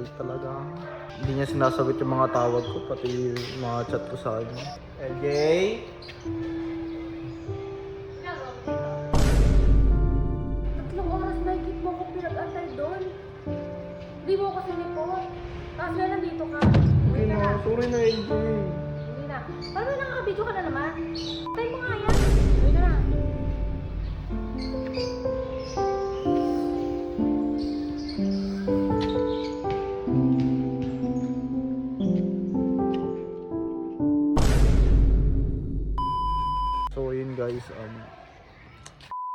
na-late talaga. Hindi niya sinasagot yung mga tawag ko, pati yung mga chat ko sa kanya. LJ? Tatlong oras na higit mo ako pinag-antay doon. Hindi mo ako sinipot. Tapos na nandito ka. Hindi na, sorry na LJ. Hindi na. Paano nakakabidyo ka na naman? Tayo mo nga yan. Uwi na. Guys, um,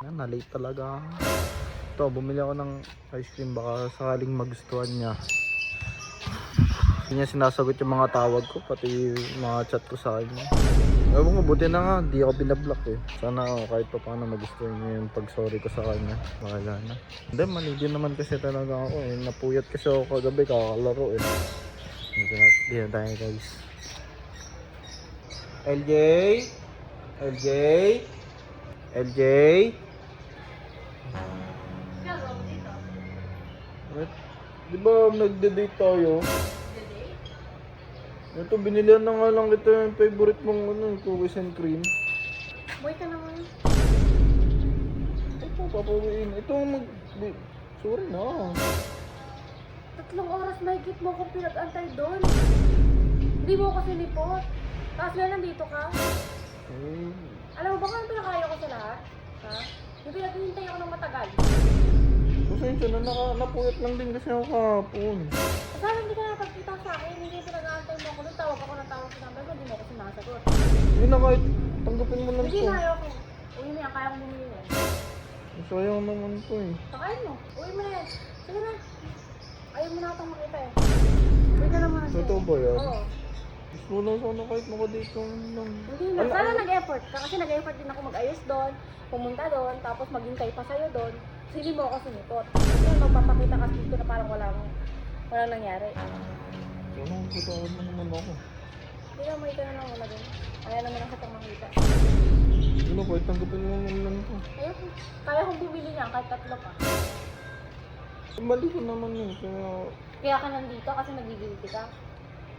na, na-late talaga. Ito, bumili ako ng ice cream baka sakaling magustuhan niya. Hindi niya sinasagot yung mga tawag ko, pati mga chat ko sa kanya. Ewan ko, buti na nga, di ako binablock eh. Sana oh, kahit pa paano magustuhan niya yung pag-sorry ko sa kanya. Wala na. Hindi, mali din naman kasi talaga ako eh. Napuyat kasi ako kagabi, kakalaro eh. Hindi na, di na tayo guys. LJ? LJ? LJ? Wait, di ba nagde-date tayo? Ito, binilihan na nga lang kita yung favorite mong ano, cookies and cream. Uwi ka naman. Ito, papawiin. Ito, mag... Sorry na. Tatlong oras na higit mo ako pinag-antay doon. Hindi mo ako sinipot. Tapos na nandito ka. Eh, Alam mo ba kung ano pinakaya ko sa lahat? Ha? Yung pinaghihintay ako ng matagal. pasensya na, naka, napuyat lang din kasi ako kahapon. Sana hindi ka nakapagkita sa akin, hindi pinag-aantay mo ako doon, tawag ako ng tawag sa number mo, hindi mo ako sinasagot. Hindi na kahit tanggapin mo lang Hindi to. na ayaw ko. Uwi mo yan, kaya kong bumili yan. Sayang naman to eh. Pakain mo, uwi mo na yan. Sige na. Ayaw mo na itong makita eh. Uwi ka na muna. Totoo ba yan? Oo. Gusto mo lang sana kahit makadate lang lang. Hindi na. Sana nag-effort ka kasi nag-effort din ako mag-ayos doon, pumunta doon, tapos maghintay pa sa'yo doon. Kasi hindi mo ako sinipot. Kasi magpapakita kasi dito na parang walang, walang nangyari. Ano, patawad mo naman ako. Hindi na, makita na lang muna doon. Kaya naman ang kitang makita. Ano, kahit tanggapin mo lang lang to. Ayun, kaya kong bumili niya kahit tatlo pa. Mali ko naman yun, kaya... Kaya ka nandito kasi nagigilty ka.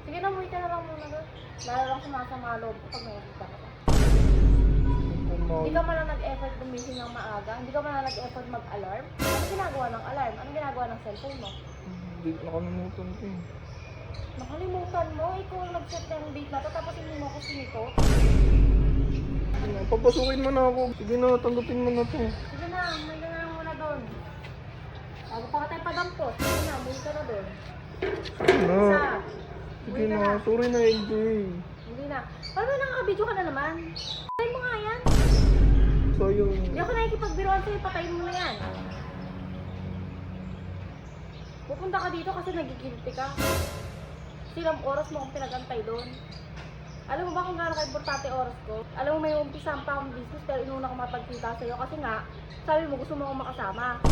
Sige na, umuwi ka na lang muna doon. Lalo lang sumasama loob ko pag nakikita ka pa. Hindi ka man lang nag-effort gumising ng maaga. Hindi ka man lang nag-effort mag-alarm. Ano ginagawa ng alarm? Ano ginagawa ng cellphone mo? Hindi, nakalimutan ko eh. Nakalimutan mo, ikaw ang nag-set ng date na to, tapos hindi mo ako sinito. Papasukin mo na ako. Sige na, tanggapin mo na to. Sige na, ka na lang muna doon. Bago pa ka tayo padampot. Sige na, umuwi ka na doon. Sige na. Isa. Sige na, na. sorry na LJ. Hindi na. Paano nakaka-video ka na naman? Patayin mo nga yan. Sayang. Hindi ako nakikipagbiruan sa'yo, patayin mo na yan. Pupunta ka dito kasi nagigilty ka. Silang oras mo akong pinagantay doon. Alam mo ba kung gaano ka-importante oras ko? Alam mo may umpisahan pa akong business pero inuna ko mapagkita sa'yo kasi nga, sabi mo gusto mo akong makasama.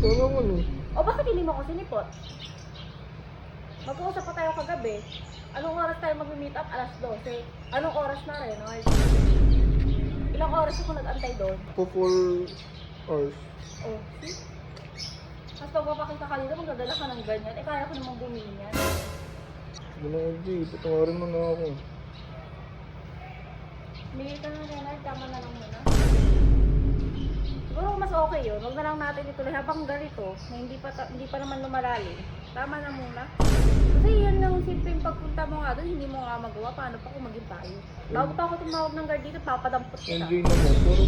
Wala mo no. O bakit hindi mo ako sinipot? Mag-uusap pa tayo kagabi. Anong oras tayo mag-meet up? Alas 12. Anong oras na rin, Art? Ilang oras ako nag-antay doon? For 4 hours. Oh, see? Tapos pag papakita ka dito, magdadala ka ng ganyan. Eh, kaya ko namang bumili yan. Sige na LJ, patawarin mo na ako. Bigay ka na Leonard, tama na lang muna. Siguro mas okay yun. Huwag na lang natin ituloy habang ganito, na hindi pa, hindi pa naman lumalalim. Tama na muna. Kasi yan lang simpleng pagpunta mo nga doon, hindi mo nga magawa. Paano pa kung maging tayo? Bago pa ako tumawag ng guard dito, papadampot kita. LJ naman, pero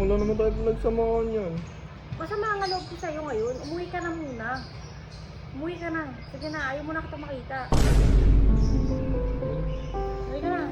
wala naman tayo pinagsamahan yan. Masama ang loob ko sa'yo ngayon. Umuwi ka na muna. Umuwi ka na. Sige na, ayaw mo na kita makita. Umuwi ka na.